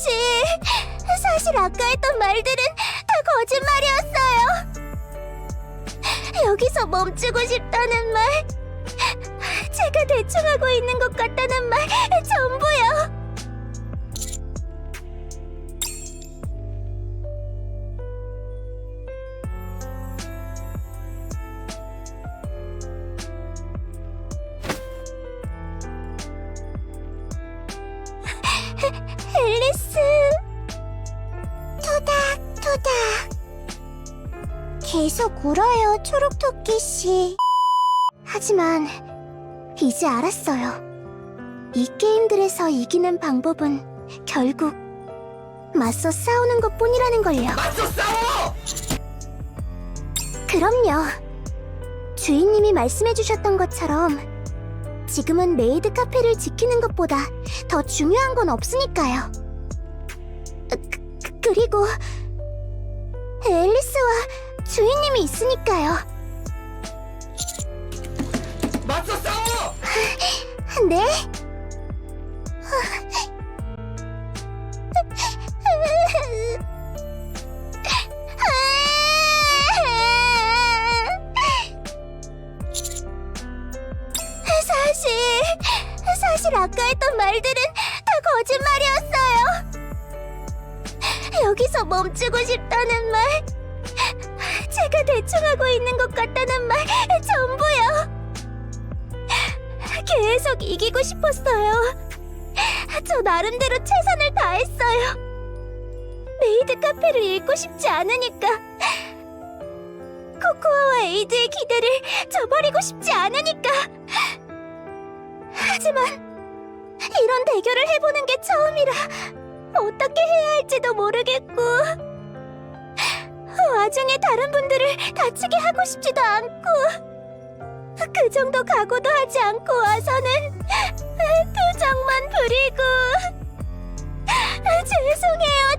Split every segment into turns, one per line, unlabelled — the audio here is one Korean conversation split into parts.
사실 사실 아까 했던 말들은 다 거짓말이었어요. 여기서 멈추고 싶다는 말, 제가 대충 하고 있는 것 같다는 말 전부요. 계속 울어요, 초록토끼 씨. 하지만 이제 알았어요. 이 게임들에서 이기는 방법은 결국 맞서 싸우는 것 뿐이라는 걸요.
맞서 싸워!
그럼요. 주인님이 말씀해주셨던 것처럼 지금은 메이드 카페를 지키는 것보다 더 중요한 건 없으니까요. 그, 그- 그리고 앨리스와 주인님이 있으니까요.
맞서 싸워!
네? 사실 사실 아까 했던 말들은 다 거짓말이었어요. 여기서 멈추고 싶다는 말, 제가 대충 하고 있는 것 같다는 말 전부요. 계속 이기고 싶었어요. 저 나름대로 최선을 다했어요. 메이드 카페를 잃고 싶지 않으니까. 코코아와 에이드의 기대를 저버리고 싶지 않으니까. 하지만 이런 대결을 해보는 게 처음이라 어떻게 해야 할지도 모르겠고 와중에 다른 분들을 다치게 하고 싶지도 않고 그 정도 각오도 하지 않고 와서는 표정만 부리고 죄송해요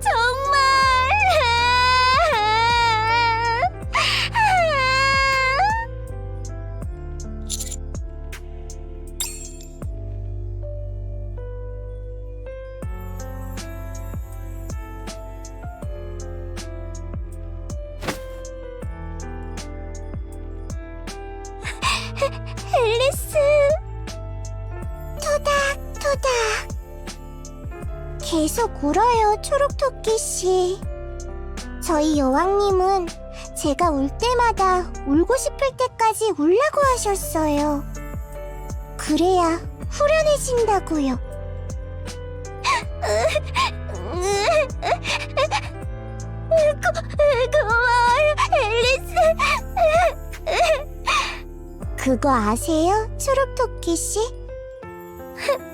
앨리스 토닥토닥 계속 울어요 초록토끼 씨 저희 여왕님은 제가 울 때마다 울고 싶을 때까지 울라고 하셨어요 그래야 후련해진다고요 고, 고마워 그거 아세요, 초록토끼 씨?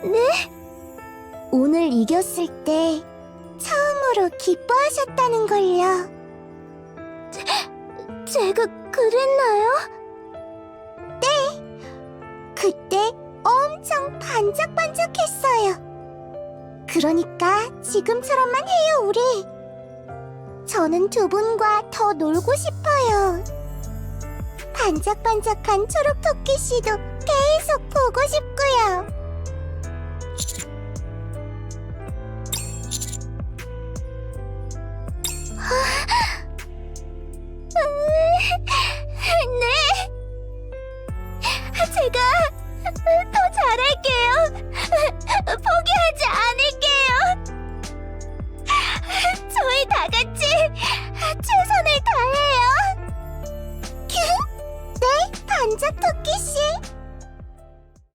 네? 오늘 이겼을 때 처음으로 기뻐하셨다는 걸요. 제, 제가 그랬나요? 네. 그때 엄청 반짝반짝했어요. 그러니까 지금처럼만 해요, 우리. 저는 두 분과 더 놀고 싶어요. 반짝반짝한 초록 토끼씨도 계속 보고 싶고요. 아, 네. 제가 더 잘할게요. 포기하지 않을게요. 저희 다 같이